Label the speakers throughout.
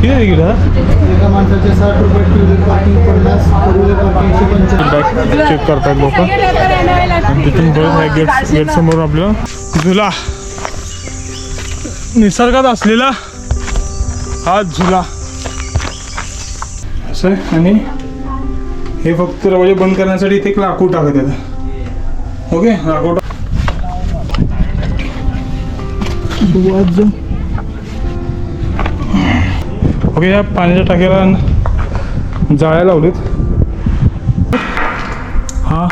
Speaker 1: किती हा
Speaker 2: एका माणसाचे साठ रुपये टू व्हीलर पार्किंग पन्नास फोर व्हीलर पार्किंग एकशे पंच्याण्णव
Speaker 1: बॅग चेक करतात लोक. आणि तिथून परत गेट गेट समोर आपलं. झुला. निसर्गात असलेला हा झुला. असं. आणि हे फक्त दरवाजे बंद करण्यासाठी इथे एक लाकूड टाकत येतं ओके? लाकूड ओके या पाण्याच्या टाक्याला जाळ्या लावलीत. हा.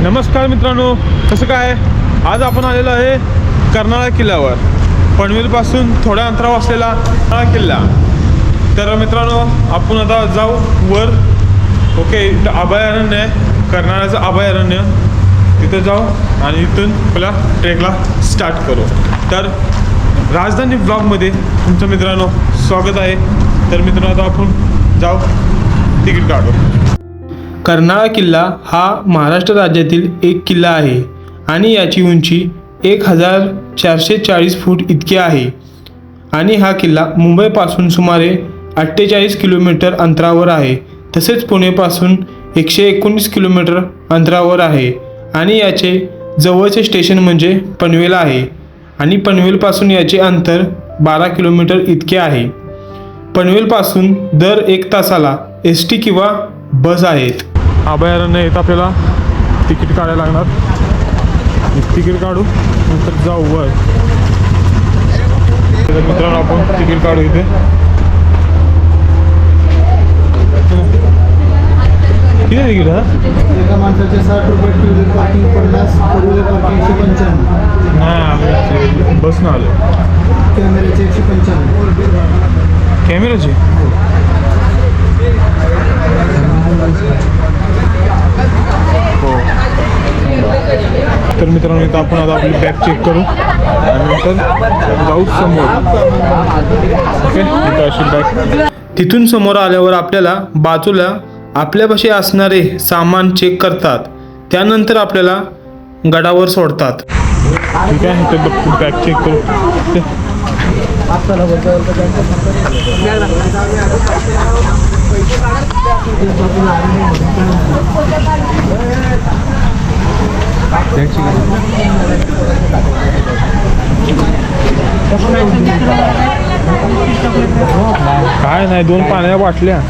Speaker 1: नमस्कार मित्रांनो कसं काय? आज आपण आलेलो आहे कर्नाळा किल्ल्यावर. पनवेलपासून थोड्या अंतरावर असलेला कर्नाळा किल्ला. तर मित्रांनो आपण आता जाऊ वर. ओके अभयारण्य आहे. कर्नाळाचं अभयारण्य तिथं जाऊ आणि इथून आपल्या ट्रेकला स्टार्ट करू. तर राजधानी ब्लॉगमध्ये तुमचं मित्रांनो स्वागत आहे. तर मित्रांनो आता आपण जाऊ तिकीट काढू. कर्नाळा किल्ला हा महाराष्ट्र राज्यातील एक किल्ला आहे आणि याची उंची एक हजार चारशे चाळीस फूट इतकी आहे. आणि हा किल्ला मुंबईपासून सुमारे अठ्ठेचाळीस किलोमीटर अंतरावर आहे. तसेच पुणेपासून एकशे एकोणीस किलोमीटर अंतरावर आहे आणि याचे जवळचे स्टेशन म्हणजे पनवेल आहे. आणि पनवेलपासून याचे अंतर बारा किलोमीटर इतके आहे. पनवेलपासून दर एक तासाला एस टी किंवा बस आहेत. अभयारण्य येत आपल्याला. तिकीट काढायला लागणार. तिकीट काढू नंतर जाऊ वर. मित्रांनो आपण तिकीट काढू इथे. किती तिकीट हा
Speaker 2: एका माणसाचे साठ रुपये टू व्हीलर पार्किंग पन्नास फोर व्हीलर पार्किंग एकशे पंच्याण्णव.
Speaker 1: नाही बस ना आलो.
Speaker 2: कॅमेऱ्याचे एकशे पंच्याण्णव.
Speaker 1: कॅमेराची हो. तर मित्रांनो इथं आपण आता आपली बॅग चेक करू. आणि नंतर जाऊ समोर. ओके इथं अशी बॅग. तिथून समोर आल्यावर आपल्याला बाजूला आपल्यापाशी असणारे सामान चेक करतात. त्यानंतर आपल्याला गडावर सोडतात. ठीक आहे बॅग चेक काय नाही दोन पाण्या बाटल्या.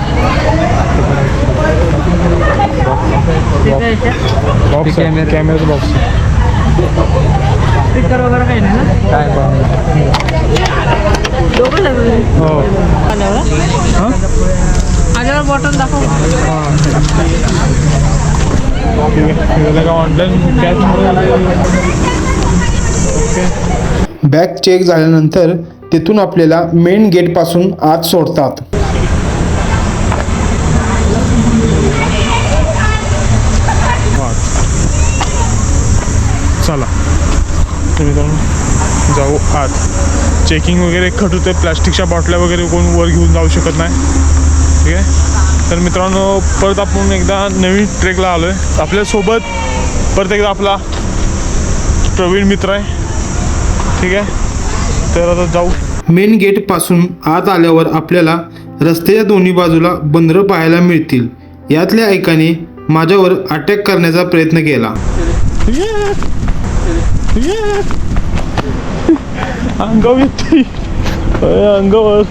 Speaker 1: बॉक्स कॅमेराचं बॉक्स
Speaker 3: स्पीकर वगैरे काही नाही ना?
Speaker 1: काय हो.
Speaker 3: बॉटल दाखव.
Speaker 1: ऑनलाईन कॅश
Speaker 4: बॅग चेक झाल्यानंतर तिथून आपल्याला मेन गेटपासून आत सोडतात.
Speaker 1: चला. तर मित्रांनो जाऊ आत. चेकिंग वगैरे खट होते प्लॅस्टिकच्या बाटल्या वगैरे कोण वर घेऊन जाऊ शकत नाही. ठीक आहे? तर मित्रांनो परत आपण एकदा नवीन ट्रेकला आलो आहे आपल्यासोबत परत एकदा आपला प्रवीण मित्र आहे. ठीक आहे? तर आता जाऊ.
Speaker 4: मेन गेटपासून आत आल्यावर आपल्याला रस्त्याच्या दोन्ही बाजूला बंदरं पाहायला मिळतील. यातल्या एकाने माझ्यावर अटॅक करण्याचा प्रयत्न केला.
Speaker 1: अंगावर येते अंगावर.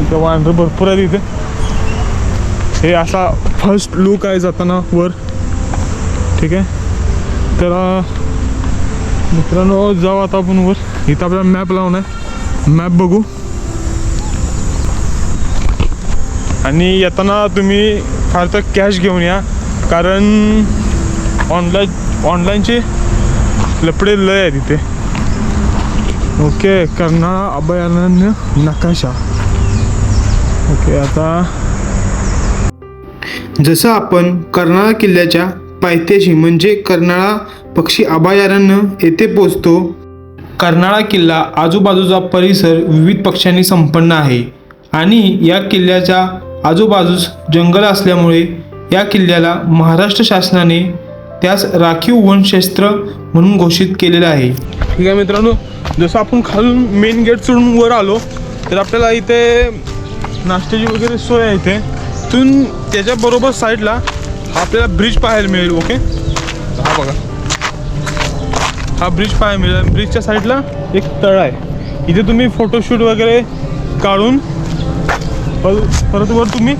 Speaker 1: इथं भरपूर आहे तिथे हे असा फर्स्ट लुक आहे जाताना वर. ठीक आहे? तर मित्रांनो जाऊ आता आपण वर. इथं आपल्याला मॅप लावून आहे. मॅप बघू. आणि येताना तुम्ही फार तर कॅश घेऊन या. कारण ऑनलाईन ऑनलाईनचे लपडे लय आहे तिथे ओके कर्नाळा अभयारण्य नकाशा. ओके आता
Speaker 4: जसं आपण कर्नाळा किल्ल्याच्या पायथ्याशी म्हणजे कर्नाळा पक्षी अभयारण्य येथे पोचतो कर्नाळा किल्ला आजूबाजूचा परिसर विविध पक्ष्यांनी संपन्न आहे. आणि या किल्ल्याच्या आजूबाजूस जंगल असल्यामुळे या किल्ल्याला महाराष्ट्र शासनाने त्यास राखीव वनक्षेत्र म्हणून घोषित केलेलं आहे.
Speaker 1: ठीक आहे मित्रांनो जसं आपण खालून मेन गेट सोडून वर आलो तर आपल्याला इथे नाश्त्याची वगैरे सोय आहे इथे. तिथून त्याच्याबरोबर साईडला आपल्याला ब्रिज पाहायला मिळेल ओके हा बघा. हा ब्रिज पाहायला मिळेल. ब्रिजच्या साईडला एक तळ आहे. इथे तुम्ही फोटोशूट वगैरे काढून परत वर तुम्ही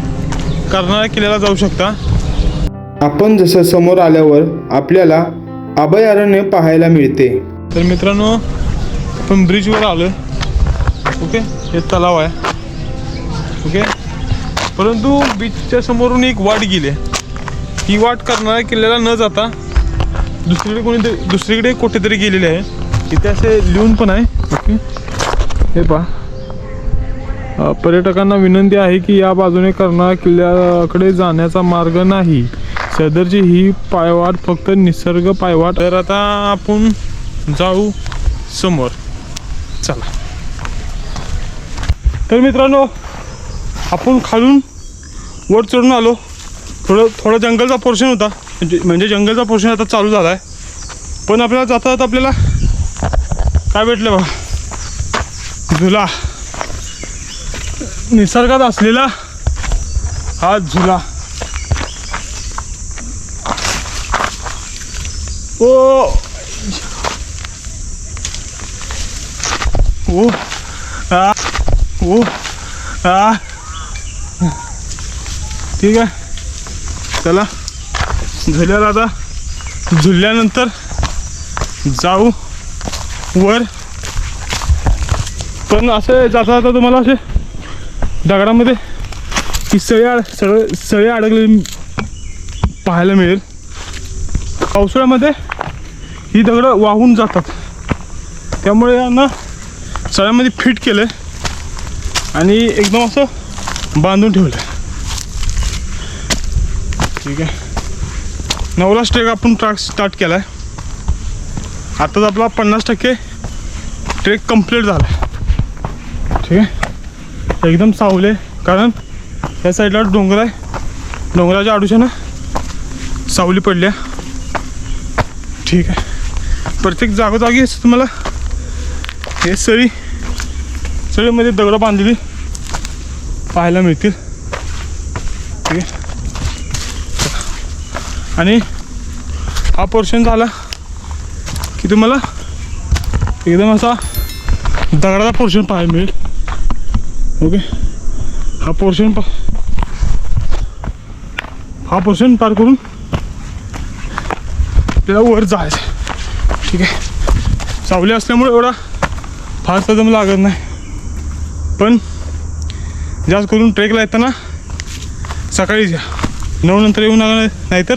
Speaker 1: कर्नाळा किल्ल्याला जाऊ शकता.
Speaker 4: आपण जसं समोर आल्यावर आपल्याला अभयारण्य पाहायला मिळते.
Speaker 1: तर मित्रांनो आपण ब्रिजवर आलो ओके? हे तलाव आहे. ओके? परंतु बीचच्या समोरून एक वाट गेली. आहे ही वाट करणाऱ्या किल्ल्याला न जाता दुसरीकडे कोणीतरी दुसरीकडे कुठेतरी गेलेली आहे. इथे असे लिहून पण आहे. ओके? हे पहा. पर्यटकांना विनंती आहे की या बाजूने कर्नाळा किल्ल्याकडे जाण्याचा मार्ग नाही. सदरची ही पायवाट फक्त निसर्ग पायवाट. तर आता आपण जाऊ समोर. चला. तर मित्रांनो आपण खालून वर चढून आलो. थोडं थोडं जंगलचा पोर्शन होता. म्हणजे म्हणजे जंगलचा पोर्शन आता चालू झाला आहे पण आपल्याला जाता जाता आपल्याला काय भेटलं बघा झुला. निसर्गात असलेला हा झुला. ओ! ओ आ ओ आ। ठीक आहे. चला झुल्याला आता झुलल्यानंतर जाऊ वर. पण असं जाता जाता तुम्हाला असे दगडामध्ये की सळी अड सळ सळी अडकलेली पाहायला मिळेल. पावसाळ्यामध्ये ही दगडं वाहून जातात. त्यामुळे यांना सळ्यामध्ये फिट केलं आणि एकदम असं बांधून ठेवलं. ठीक आहे. नवला ट्रेक आपण ट्रॅक स्टार्ट केला आहे आताच आपला पन्नास टक्के ट्रेक कंप्लीट झाला. आहे ठीक आहे. एकदम सावले कारण या साईडला डोंगर आहे. डोंगराच्या आडूशानं सावली पडल्या. ठीक आहे. प्रत्येक जागोजागी असं तुम्हाला. हे सळी सळीमध्ये दगडं बांधलेली पाहायला मिळतील. ठीक आहे. आणि हा पोर्शन झाला की तुम्हाला एकदम असा दगडाचा पोर्शन पाहायला मिळेल. ओके हा पोर्शन पा हा पोर्शन पार करून आपल्याला वर जायचं. ठीक आहे. सावली असल्यामुळे एवढा फास्ट दम लागत नाही. पण जास्त करून ट्रेकला येताना सकाळीच या. नऊ नंतर येऊ नका नाहीतर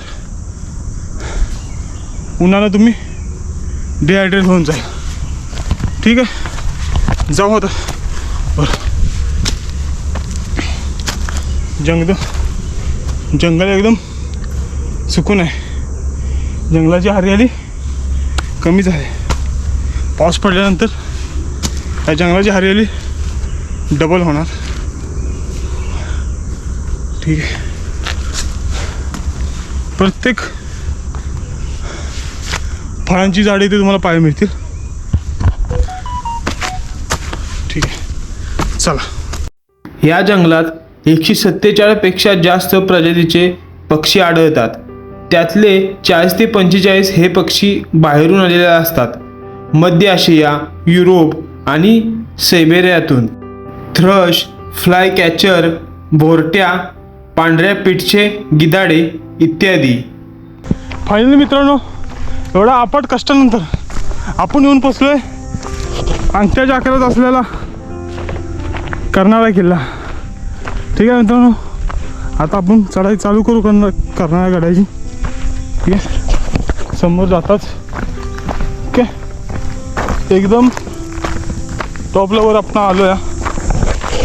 Speaker 1: उन्हाला तुम्ही डिहायड्रेट होऊन जाईल. ठीक आहे? जाऊ आता. बरं. जंगल जंगल एकदम सुकून आहे. जंगलाची हरियाली कमी आहे पाऊस पडल्यानंतर या जंगलाची हरियाली डबल होणार. ठीक आहे. प्रत्येक फळांची झाडे इथे तुम्हाला पाहायला मिळतील. ठीक आहे. चला.
Speaker 4: या जंगलात एकशे सत्तेचाळीसपेक्षा जास्त प्रजातीचे पक्षी आढळतात. त्यातले चाळीस ते पंचेचाळीस हे पक्षी बाहेरून आलेले असतात. मध्य आशिया युरोप आणि सेबेरियातून थ्रश फ्लाय कॅचर भोरट्या पांढऱ्या पिठचे गिदाडे इत्यादी.
Speaker 1: फायनली मित्रांनो एवढा आपट कष्टानंतर आपण येऊन पोचलोय अंगठ्याच्या आकारात असलेला कर्नाळा किल्ला. ठीक आहे मित्रांनो आता आपण चढाई चालू करू कर्ना कर्नाळा गडाची. ठीक आहे समोर जाताच. ओके? एकदम टॉपला वर आपण आलो या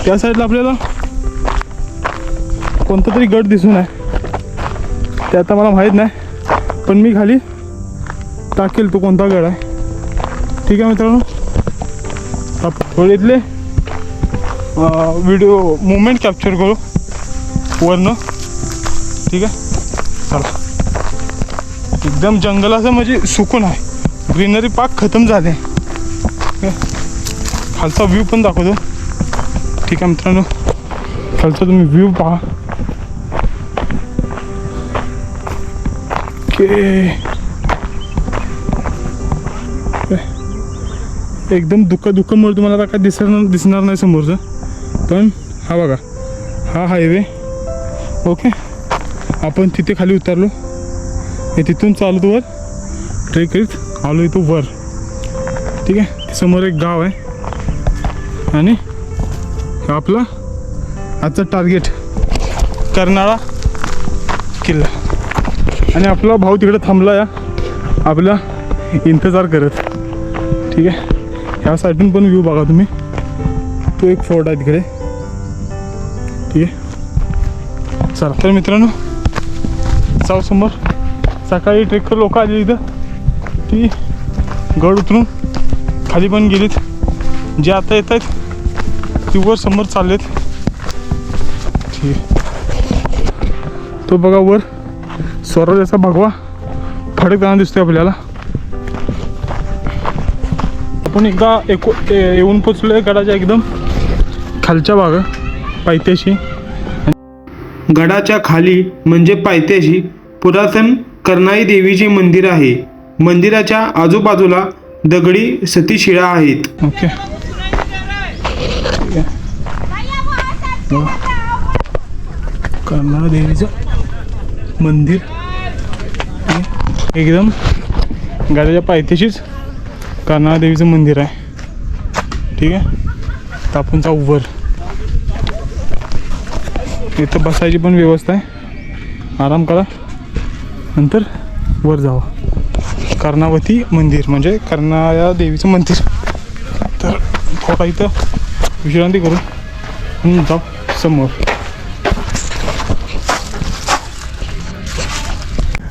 Speaker 1: त्या साईडला आपल्याला कोणता तरी गट दिसून आहे. ते आता मला माहीत नाही पण मी खाली टाकेल तो कोणता गड आहे. ठीक आहे मित्रांनो? आप- थोडे इथले व्हिडिओ मुवमेंट कॅप्चर करू. वरनं. ठीक आहे? चला. एकदम जंगलाचं म्हणजे सुकून आहे. ग्रीनरी पार्क खतम झाले. खालचा व्ह्यू पण दाखवतो. ठीक आहे मित्रांनो. खालचा तुम्ही व्ह्यू पहा. के एकदम दुःख दुःखमुळे तुम्हाला आता काय दिसणार दिसणार नाही समोरचं. पण हा बघा हा हायवे ओके. आपण तिथे खाली उतरलो. हे तिथून चालत वर. ट्रेक करीत आलो इथं वर. ठीक आहे? समोर एक गाव आहे. आणि आपला आजचा टार्गेट कर्नाळा किल्ला. आणि आपला भाऊ तिकडे थांबला या. आपला इंतजार करत. ठीक आहे? ह्या साईडून पण व्ह्यू बघा तुम्ही. तो एक फोर्ट आहे तिकडे. ठीक आहे? चला. तर मित्रांनो जाऊ समोर. सकाळी ट्रेकर लोक आली इथं. ती गड उतरून खाली पण गेलीत. जे आता येत आहेत ती वर समोर चाललेत. तो बघा वर. स्वराज्याचा भगवा फडकताना दिसतोय आपल्याला. आपण एकदा एको येऊन पोचलोय गडाच्या एकदम खालच्या भागा पायथ्याशी.
Speaker 4: गडाच्या खाली म्हणजे पायथ्याशी पुरातन करनाई देवीचे मंदिर आहे. मंदिराच्या आजूबाजूला दगडी सतीशिळा आहेत.
Speaker 1: ओके. ठीक आहे देवीचं मंदिर. एकदम गाड्याच्या पायथ्याशीच कर्नाळा देवीचं मंदिर आहे. ठीक आहे? तापूनचा उवर इथं बसायची पण व्यवस्था आहे. आराम करा. नंतर वर जावा. कर्णावती मंदिर म्हणजे कर्णाया देवीचं मंदिर. तर थोडा इथं विश्रांती करून जाऊ समोर.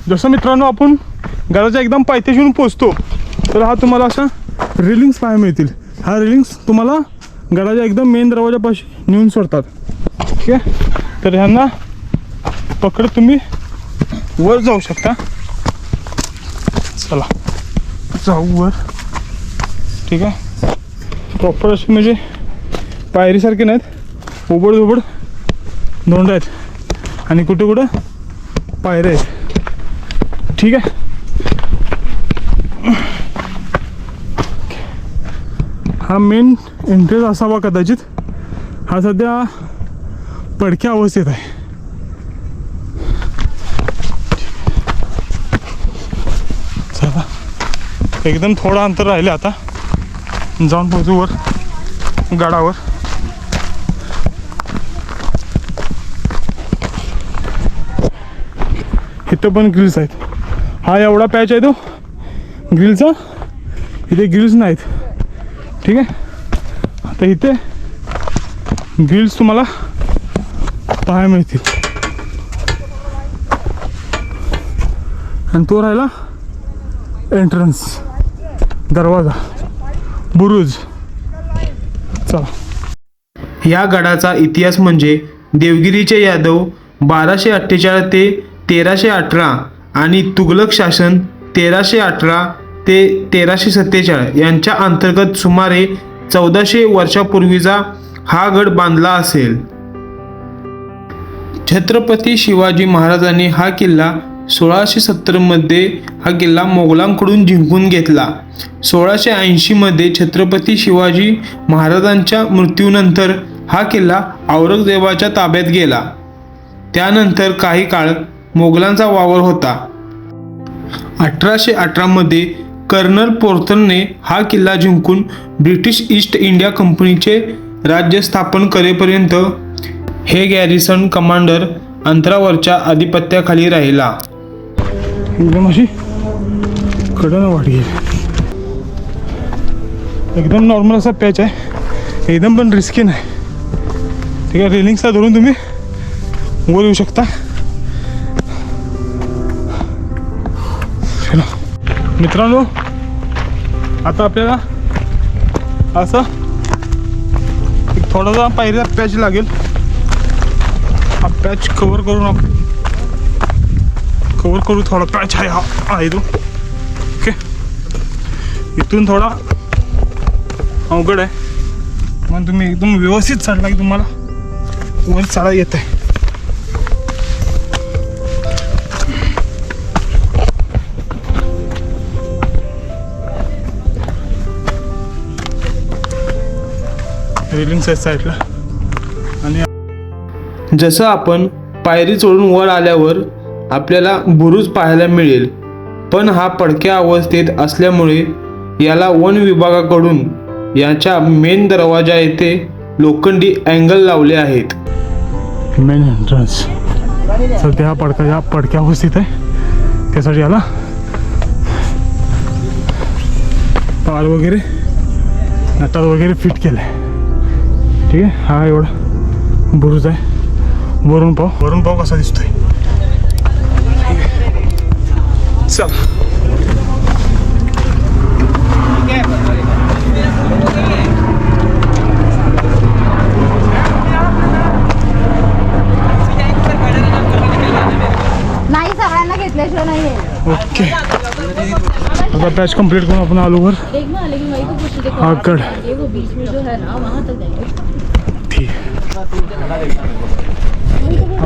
Speaker 1: जसं मित्रांनो आपण घराच्या एकदम पायथ्याशी पोचतो तर हा तुम्हाला अशा रिलिंग्स पाहायला मिळतील. हा रिलिंग्स तुम्हाला गडाच्या एकदम मेन दरवाजापाशी नेऊन सोडतात. ठीक आहे तर ह्यांना पकडत तुम्ही. वर जाऊ शकता. चला. जाऊ वर. ठीक आहे. प्रॉपर असे म्हणजे पायरीसारखे नाहीत. उबड उबड दोंड आहेत. आणि कुठे कुठं पायऱ्या आहेत. ठीक आहे. हा मेन एंट्रेस असावा कदाचित. हा सध्या पडक्या अवस्थेत आहे. एकदम थोडं अंतर राहिले आता. जाऊन पोहोचू वर गडावर. इथं पण ग्रिल्स आहेत. हा एवढा पॅच आहे तो ग्रिलचा इथे ग्रिल्स नाहीत. ठीक आहे? आता इथे ग्रिल्स तुम्हाला पाहायला मिळतील. आणि तो राहिला एंट्रन्स दरवाजा. बुरुज. चला.
Speaker 4: या गडाचा इतिहास म्हणजे देवगिरीचे यादव बाराशे अठ्ठेचाळीस ते तेराशे अठरा आणि तुघलक शासन तेराशे अठरा ते तेराशे सत्तेचाळीस यांच्या अंतर्गत सुमारे चौदाशे वर्षापूर्वीचा हा गड बांधला असेल. छत्रपती शिवाजी महाराजांनी हा किल्ला सोळाशे सत्तरमध्ये हा किल्ला मोगलांकडून जिंकून घेतला. सोळाशे ऐंशीमध्ये छत्रपती शिवाजी महाराजांच्या मृत्यूनंतर हा किल्ला औरंगजेबाच्या ताब्यात गेला. त्यानंतर काही काळ मोगलांचा वावर होता. अठराशे अठरामध्ये कर्नल पोर्थनने हा किल्ला जिंकून ब्रिटिश ईस्ट इंडिया कंपनीचे राज्य स्थापन करेपर्यंत हे गॅरिसन कमांडर अंतरावरच्या आधिपत्याखाली राहिला.
Speaker 1: एकदम अशी कडनं वाट आहे एकदम नॉर्मल असा पॅच आहे. एकदम पण रिस्की नाही. ठीक आहे रेलिंग्सला धरून तुम्ही वर येऊ शकता. मित्रांनो आता आपल्याला असं एक थोडासा पायरीचा पॅच लागेल. हा पॅच कवर करून आपण कवर करू थोडा. पॅच आहे हा आहे तो ओके. इथून थोडा अवघड आहे. मग तुम्ही एकदम व्यवस्थित चढला की तुम्हाला वर चढा येत आहे रेलिंग्स आहेत साईडला. आणि
Speaker 4: जसं आपण पायरी चढून वर आल्यावर आपल्याला बुरुज पाहायला मिळेल. पण हा पडक्या अवस्थेत असल्यामुळे याला वन विभागाकडून याच्या मेन दरवाजा येथे लोखंडी अँगल लावले आहेत.
Speaker 1: मेन एंट्रन्स सध्या हा पडका या पडक्या अवस्थेत आहे. त्यासाठी याला तार वगैरे नटात वगैरे फिट केलं आहे ठीक आहे? हा एवढा बुरुज आहे. वरून पाव वरून पाव कसा दिसतोय. चल ओके. आता बॅच कंप्लीट करून आपण आलो वर.
Speaker 5: रही थी
Speaker 1: हाँ, कर।
Speaker 5: ये वो बीच में जो ना वहाँ तक जाएंगे.
Speaker 1: ठीक.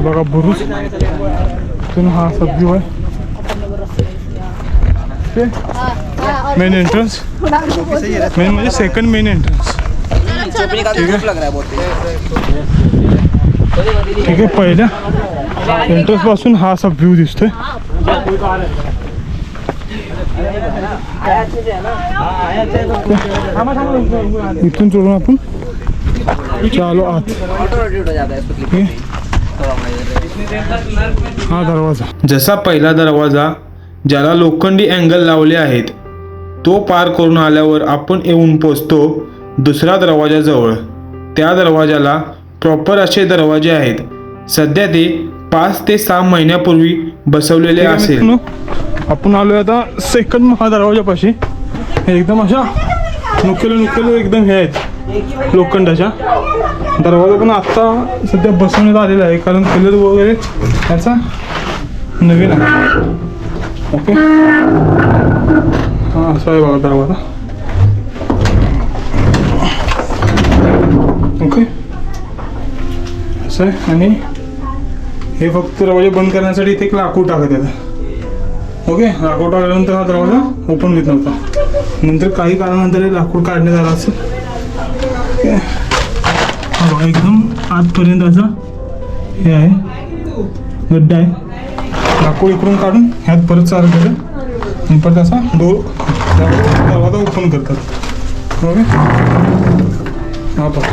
Speaker 1: बघा बुरुज इथून हा सब व्यू
Speaker 5: ते
Speaker 1: मेन एंट्रन्स मेन म्हणजे सेकंड मेन एंट्रन्स ठीक आहे ठीक आहे पहिल्या एंट्रन्सपासून हा असा व्ह्यू दिसतोय. इथून चढून आपण चालो आत. हा दरवाजा.
Speaker 4: जसा पहिला दरवाजा ज्याला लोखंडी अँगल लावले आहेत. तो पार करून आल्यावर आपण येऊन पोचतो दुसऱ्या दरवाजाजवळ त्या दरवाजाला प्रॉपर असे दरवाजे आहेत. सध्या ते पाच ते सहा महिन्यापूर्वी बसवलेले असेल.
Speaker 1: आपण आलोय आता सेकंड महादरवाजापाशी. एकदम अशा नुकेले नुकेले एकदम हे आहेत लोखंडाच्या. दरवाजा पण आत्ता सध्या बसवण्यात आलेला आहे कारण कलर वगैरे त्याचा नवीन आहे. ओके हा असा आहे बघा दरवाजा ओके असं आहे आणि हे फक्त दरवाजा बंद करण्यासाठी इथे एक लाकूड टाकत येतं ओके लाकूड टाकल्यानंतर हा दरवाजा ओपन घेत नव्हता नंतर काही काळानंतर हे लाकूड काढण्यात आलं असेल ओके हा बघा एकदम आतपर्यंत असा हे आहे. गड्डा आहे. लाकूड इकडून काढून ह्यात परत चालू केलं आणि परत असा डोर दरवाजा ओपन करतात. ओके हा बघा.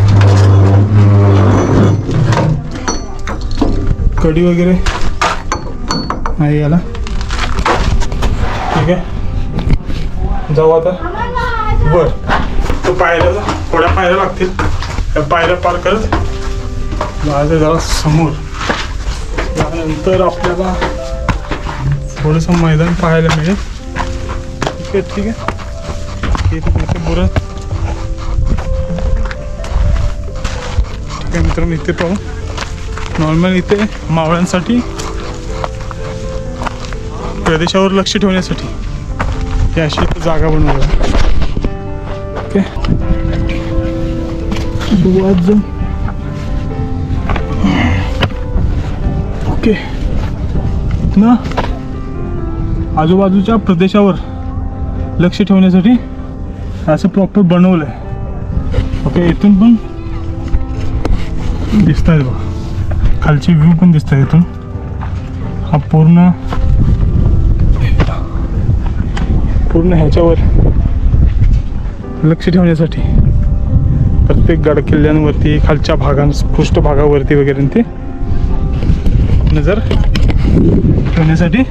Speaker 1: कडी वगैरे आहे याला. ठीक आहे. जाऊ आता. वर तो पायऱ्या जा. थोड्या पायऱ्या लागतील. त्या पायऱ्या पार करत जायचं जरा समोर. त्यानंतर आपल्याला थोडंसं मैदान पाहायला मिळेल. ठीक आहे ठीक आहे. इथे ठीक आहे मित्रांनो इथे पाहू. नॉर्मल इथे मावळ्यांसाठी प्रदेशावर लक्ष ठेवण्यासाठी. ही अशी जागा बनवली. आहे. Okay okay. ना? आजूबाजूच्या प्रदेशावर लक्ष ठेवण्यासाठी असं प्रॉपर बनवलं आहे ओके इथून पण दिसत आहेत बघा. खालची व्ह्यू पण दिसत आहे इथून. हा पूर्ण पूर्ण ह्याच्यावर लक्ष ठेवण्यासाठी प्रत्येक गड किल्ल्यांवरती खालच्या भागां पृष्ठभागावरती वगैरे ते नजर ठेवण्यासाठी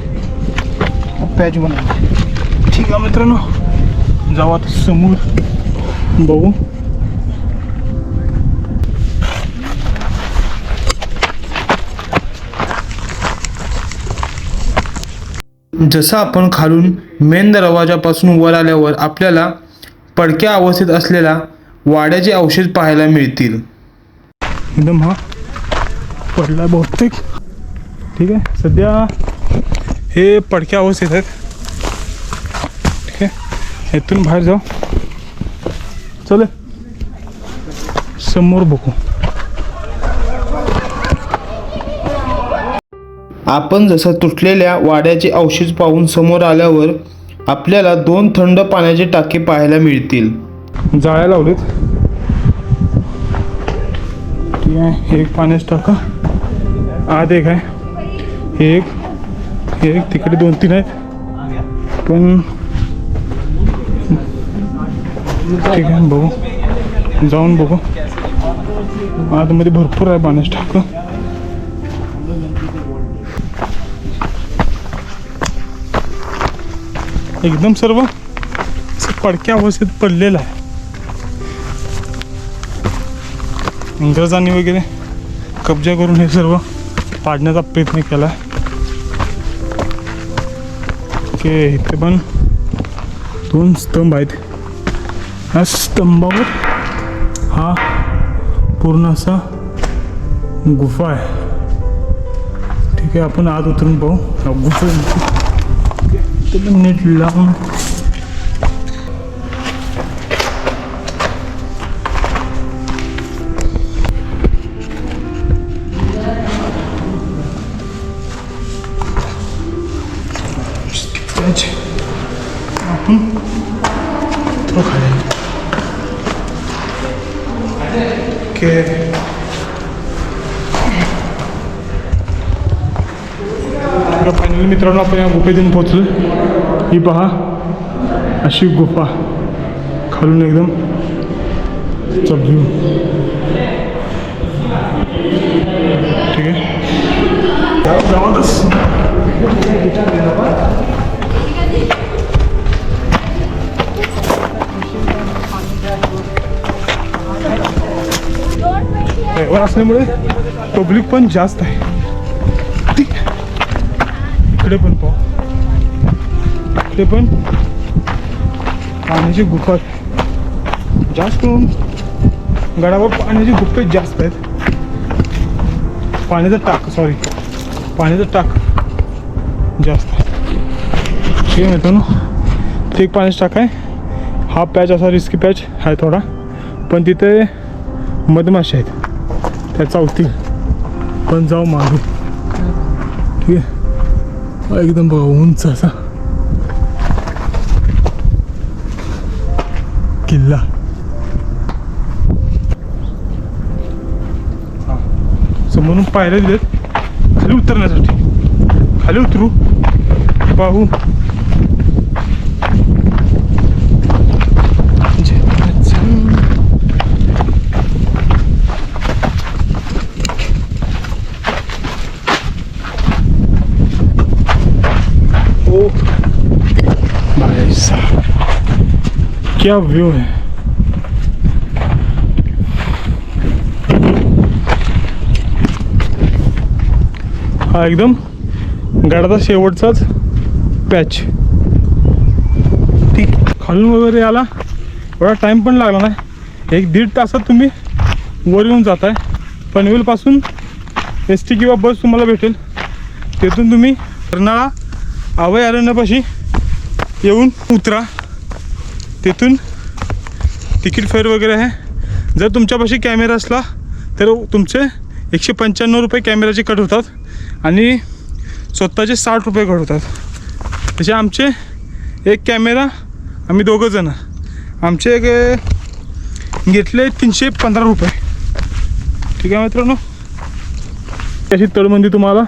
Speaker 1: पॅच बनवला. ठीक आहे मित्रांनो जाऊ आता समोर बघू.
Speaker 4: जसं आपण खालून मेन दरवाजापासून वर आल्यावर आपल्याला पडक्या अवस्थेत असलेला वाड्याचे अवशेष पाहायला मिळतील.
Speaker 1: एकदम हा पडला बहुतेक. ठीक आहे सध्या हे पडक्या अवस्थेत आहेत. ठीक आहे. इथून बाहेर जाऊ. चल. समोर बघू.
Speaker 4: आपण जसं तुटलेल्या वाड्याचे अवशेष पाहून समोर आल्यावर आपल्याला दोन थंड पाण्याचे टाके पाहायला मिळतील.
Speaker 1: जाळ्या लावलेत. ठीक आहे. एक पाण्याचं टाका. आत एक आहे. एक. एक तिकडे दोन तीन आहेत पण ठीक आहे बघू. जाऊन बघू. आतमध्ये भरपूर आहे पाण्याचं टाकं. एकदम सर्व पडक्या अवस्थेत पडलेलं आहे. इंग्रजांनी वगैरे कब्जा करून हे सर्व पाडण्याचा प्रयत्न केला आहे ओके इथे पण दोन स्तंभ आहेत. ह्या स्तंभावर हा पूर्ण असा गुफा आहे. ठीक आहे आपण आत उतरून पाहू. गुफा नीट लावून ओके. फायनली मित्रांनो आपण या गुफेतून पोचलो ही पहा अशी गुफा. खालून एकदम चा व्ह्यू ठीक आहे. गावातच असल्यामुळे पब्लिक पण जास्त आहे. ठीक. इकडे पण पाहू. इकडे पण पाण्याची गुफा जास्त करून गडावर पाण्याची गुप्पे जास्त आहेत. पाण्याचा टाक सॉरी पाण्याचा टाक जास्त आहे. ठीक आहे मित्रांनो ते एक पाण्याचा टाक आहे. हा पॅच असा रिस्की पॅच आहे थोडा. पण तिथे मधमाशा आहेत. त्या चावतील पण जाऊ मागे. ठीक आहे? एकदम बघा उंच असा. किल्ला. सो म्हणून पायऱ्या दिलेत. खाली उतरण्यासाठी. खाली उतरू. पाहू. क्या व्यू है? हा एकदम गाडाचा शेवटचाच पॅच ठीक खालून वगैरे आला. एवढा टाईम पण लागला नाही. एक दीड तासात तुम्ही वर येऊन जात आहे पनवेलपासून एस टी किंवा बस तुम्हाला भेटेल. तिथून तुम्ही कर्नाळा आवय अरण्यापाशी येऊन उतरा. तिथून तिकीट फेअर वगैरे आहे. जर तुमच्यापाशी कॅमेरा असला तर तुमचे एकशे पंच्याण्णव रुपये कॅमेराचे कट होतात आणि स्वतःचे साठ रुपये कट होतात. तसे आमचे एक कॅमेरा आम्ही दोघंजणं आमचे एक घेतले तीनशे पंधरा रुपये. ठीक आहे मित्रांनो? अशी तळमंदी तुम्हाला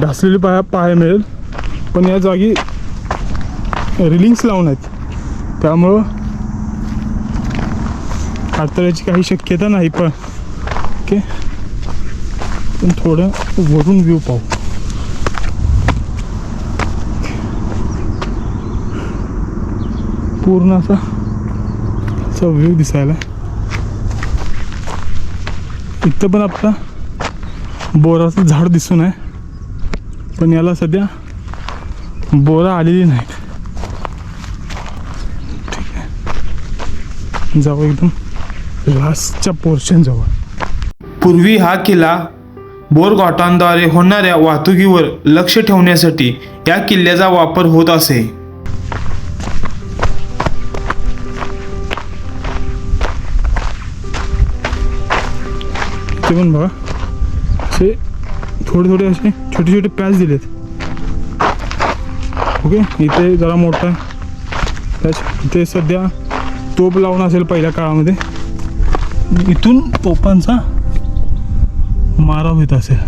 Speaker 1: ढासलेली पाया पाहायला मिळेल. पण या जागी रिलिंग्स लावून आहेत. त्यामुळं अडथळ्याची काही शक्यता नाही पण ओके. पण थोडं वरून व्ह्यू पाहू. पूर्ण असा असा व्ह्यू दिसायला. इथं पण आपला बोराचं झाड दिसून आहे पण याला सध्या बोरा आलेली नाहीत ठीक आहे जाऊ एकदम लास्टच्या पोर्शन जवळ.
Speaker 4: पूर्वी हा किल्ला बोरघाटांद्वारे होणाऱ्या वाहतुकीवर लक्ष ठेवण्यासाठी या किल्ल्याचा वापर होत असे.
Speaker 1: ते पण बघा. असे थोडे थोडे असे छोटे छोटे पॅच दिलेत. ओके इथे जरा मोठा. पॅच इथे सध्या तोप लावून असेल पहिल्या काळामध्ये. इथून तोपांचा मारा होत असेल.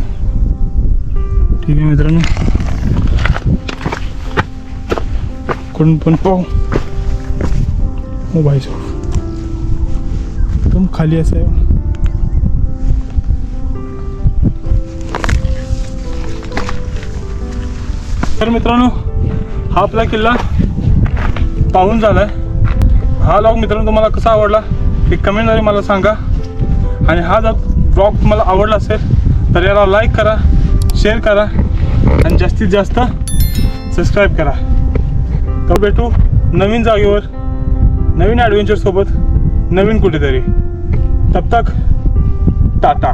Speaker 1: ठीक आहे मित्रांनो. कोण पण पाहू. हो मोबाईल एकदम खाली असं आहे तर मित्रांनो हा आपला किल्ला पाहून झाला आहे हा ब्लॉग मित्रांनो तुम्हाला कसा आवडला हे कमेंटद्वारे मला सांगा. आणि हा जर ब्लॉग तुम्हाला आवडला असेल तर याला लाईक करा शेअर करा आणि जास्तीत जास्त सबस्क्राईब करा. तर भेटू नवीन जागेवर नवीन ॲडव्हेंचरसोबत नवीन कुठेतरी. तब तक टाटा.